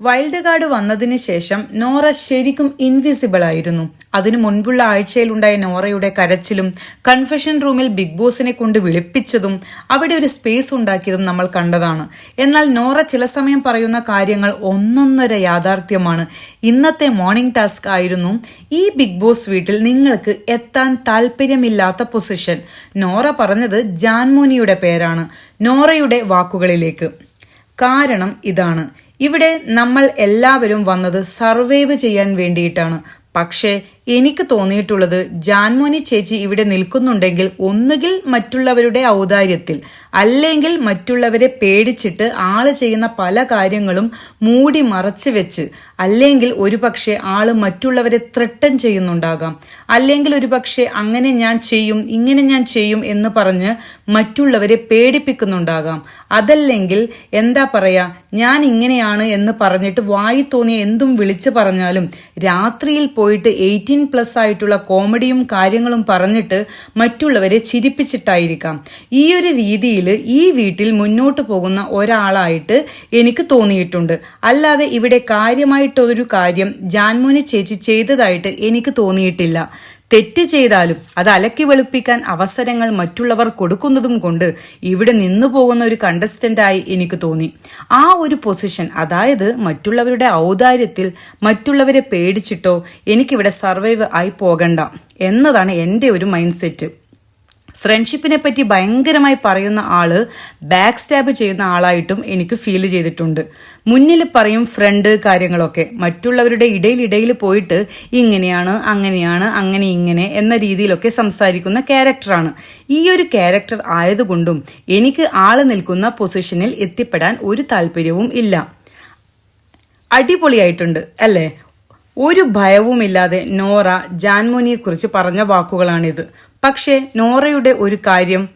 Wild card വന്നതിന് ശേഷം നോറ ശരിക്കും ഇൻവിസിബിൾ ആയിരുന്നു. അതിനു മുൻപുള്ള ആഴ്ചയിലുണ്ടായ നോറയുടെ കരച്ചിലും കൺഫെഷൻ റൂമിൽ ബിഗ് ബോസിനെ കൊണ്ട് വിളിപ്പിച്ചതും അവിടെ ഒരു സ്പേസ് ഉണ്ടാക്കിയതും നമ്മൾ കണ്ടതാണ്. എന്നാൽ നോറ ചില സമയം പറയുന്ന കാര്യങ്ങൾ ഒന്നൊന്നര യാഥാർത്ഥ്യമാണ്. ഇന്നത്തെ മോർണിംഗ് ടാസ്ക് ആയിരുന്നു ഈ ബിഗ് ബോസ് വീട്ടിൽ നിങ്ങൾക്ക് എത്താൻ താല്പര്യമില്ലാത്ത പൊസിഷൻ നോറ പറഞ്ഞത് ജാൻമോനിയുടെ പേരാണ് നോറയുടെ വാക്കുകളിലേക്ക്. കാരണം ഇതാണ്. ഇവിടെ നമ്മൾ എല്ലാവരും വന്നത് സർവൈവ് ചെയ്യാൻ വേണ്ടിയിട്ടാണ്. പക്ഷേ എനിക്ക് തോന്നിയിട്ടുള്ളത് ജാൻമോനി ചേച്ചി ഇവിടെ നിൽക്കുന്നുണ്ടെങ്കിൽ ഒന്നുകിൽ മറ്റുള്ളവരുടെ ഔദാര്യത്തിൽ അല്ലെങ്കിൽ മറ്റുള്ളവരെ പേടിച്ചിട്ട് ആൾ ചെയ്യുന്ന പല കാര്യങ്ങളും മൂടി മറച്ചു വെച്ച് അല്ലെങ്കിൽ ഒരുപക്ഷെ ആൾ മറ്റുള്ളവരെ ത്രട്ടൻ ചെയ്യുന്നുണ്ടാകാം അല്ലെങ്കിൽ ഒരുപക്ഷെ അങ്ങനെ ഞാൻ ചെയ്യും ഇങ്ങനെ ഞാൻ ചെയ്യും എന്ന് പറഞ്ഞ് മറ്റുള്ളവരെ പേടിപ്പിക്കുന്നുണ്ടാകാം. അതല്ലെങ്കിൽ എന്താ പറയാ ഞാൻ ഇങ്ങനെയാണ് എന്ന് പറഞ്ഞിട്ട് വായി തോന്നിയ എന്തും വിളിച്ചു പറഞ്ഞാലും രാത്രിയിൽ പോയിട്ട് എയ്റ്റീൻ പ്ലസ് ആയിട്ടുള്ള കോമഡിയും കാര്യങ്ങളും പറഞ്ഞിട്ട് മറ്റുള്ളവരെ ചിരിപ്പിച്ചിട്ടായിരിക്കാം. ഈ ഒരു രീതിയിൽ ഈ വീട്ടിൽ മുന്നോട്ട് പോകുന്ന ഒരാളായിട്ട് എനിക്ക് തോന്നിയിട്ടുണ്ട്. അല്ലാതെ ഇവിടെ കാര്യമായിട്ടൊരു കാര്യം ജാൻമോനി ചേച്ചി ചെയ്തതായിട്ട് എനിക്ക് തോന്നിയിട്ടില്ല. തെറ്റ് ചെയ്താലും അത് അലക്കി വെളുപ്പിക്കാൻ അവസരങ്ങൾ മറ്റുള്ളവർ കൊടുക്കുന്നതും കൊണ്ട് ഇവിടെ നിന്നു പോകുന്ന ഒരു കണ്ടസ്റ്റന്റായി എനിക്ക് തോന്നി. ആ ഒരു പൊസിഷൻ അതായത് മറ്റുള്ളവരുടെ ഔദാര്യത്തിൽ മറ്റുള്ളവരെ പേടിച്ചിട്ടോ എനിക്കിവിടെ സർവൈവ് ആയി പോകണ്ട എന്നതാണ് എന്റെ ഒരു മൈൻഡ് സെറ്റ് ഫ്രണ്ട്ഷിപ്പിനെ പറ്റി ഭയങ്കരമായി പറയുന്ന ആൾ ബാക്ക് സ്റ്റാബ് ചെയ്യുന്ന ആളായിട്ടും എനിക്ക് ഫീൽ ചെയ്തിട്ടുണ്ട്. മുന്നിൽ പറയും ഫ്രണ്ട് കാര്യങ്ങളൊക്കെ. മറ്റുള്ളവരുടെ ഇടയിൽ പോയിട്ട് ഇങ്ങനെയാണ് അങ്ങനെയാണ് അങ്ങനെ ഇങ്ങനെ എന്ന രീതിയിലൊക്കെ സംസാരിക്കുന്ന ക്യാരക്ടറാണ് ഈ ഒരു ക്യാരക്ടർ ആയതുകൊണ്ടും എനിക്ക് ആൾ നിൽക്കുന്ന പൊസിഷനിൽ എത്തിപ്പെടാൻ ഒരു താല്പര്യവും ഇല്ല. അടിപൊളിയായിട്ടുണ്ട് അല്ലേ? ഒരു ഭയവുമില്ലാതെ നോറ ജാൻമോനിയെക്കുറിച്ച് പറഞ്ഞ വാക്കുകളാണിത്. പക്ഷേ നോറയുടെ ഒരു കാര്യം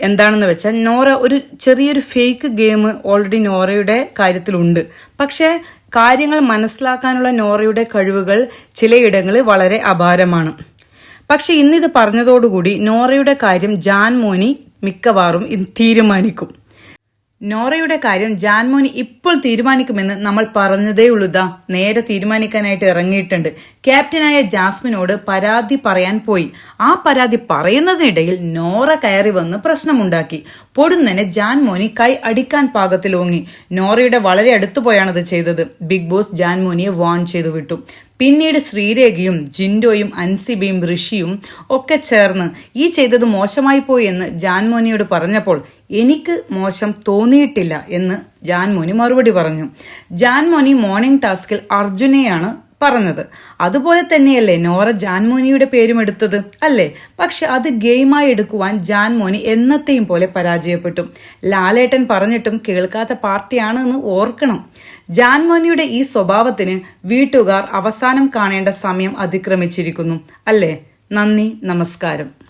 എന്താണെന്ന് വെച്ചാൽ നോറ ഒരു ചെറിയൊരു ഫേക്ക് ഗെയിം ഓൾറെഡി നോറയുടെ കാര്യത്തിലുണ്ട്. പക്ഷേ കാര്യങ്ങൾ മനസ്സിലാക്കാനുള്ള നോറയുടെ കഴിവുകൾ ചിലയിടങ്ങളിൽ വളരെ അപാരമാണ്. പക്ഷെ ഇന്നിത് പറഞ്ഞതോടുകൂടി നോറയുടെ കാര്യം ജാൻ മോനി മിക്കവാറും തീരുമാനിക്കും. നോറയുടെ കാര്യം ജാൻമോനി ഇപ്പോൾ തീരുമാനിക്കുമെന്ന് നമ്മൾ പറഞ്ഞതേ ഉള്ളുതാ നേരെ തീരുമാനിക്കാനായിട്ട് ഇറങ്ങിയിട്ടുണ്ട്. ക്യാപ്റ്റനായ ജാസ്മിനോട് പരാതി പറയാൻ പോയി. ആ പരാതി പറയുന്നതിനിടയിൽ നോറ കയറി വന്ന് പ്രശ്നമുണ്ടാക്കി. പൊടുന്നനെ ജാൻമോനി കൈ അടിക്കാൻ പാകത്തിൽ ഓങ്ങി. നോറയുടെ വളരെ അടുത്തു പോയാണത് ചെയ്തത്. ബിഗ് ബോസ് ജാൻമോനിയെ വാൺ ചെയ്തു വിട്ടു. പിന്നീട് ശ്രീരേഖയും ജിൻഡോയും അൻസിബയും ഋഷിയും ഒക്കെ ചേർന്ന് ഈ ചെയ്തത് മോശമായി പോയി എന്ന് ജാൻമോനിയോട് പറഞ്ഞപ്പോൾ എനിക്ക് മോശം തോന്നിയിട്ടില്ല എന്ന് ജാൻമോനി മറുപടി പറഞ്ഞു. ജാൻമോനി മോർണിംഗ് ടാസ്കിൽ അർജുനെയാണ് പറഞ്ഞത്. അതുപോലെ തന്നെയല്ലേ നോറ ജാൻമോനിയുടെ പേരും എടുത്തത് അല്ലേ? പക്ഷെ അത് ഗെയിമായി എടുക്കുവാൻ ജാൻമോനി എന്നത്തെയും പോലെ പരാജയപ്പെട്ടു. ലാലേട്ടൻ പറഞ്ഞിട്ടും കേൾക്കാത്ത പാർട്ടിയാണ് എന്ന് ഓർക്കണം ജാൻമോനിയുടെ ഈ സ്വഭാവത്തിന് വീട്ടുകാർ അവസാനം കാണേണ്ട സമയം അതിക്രമിച്ചിരിക്കുന്നു അല്ലേ? നന്ദി നമസ്കാരം.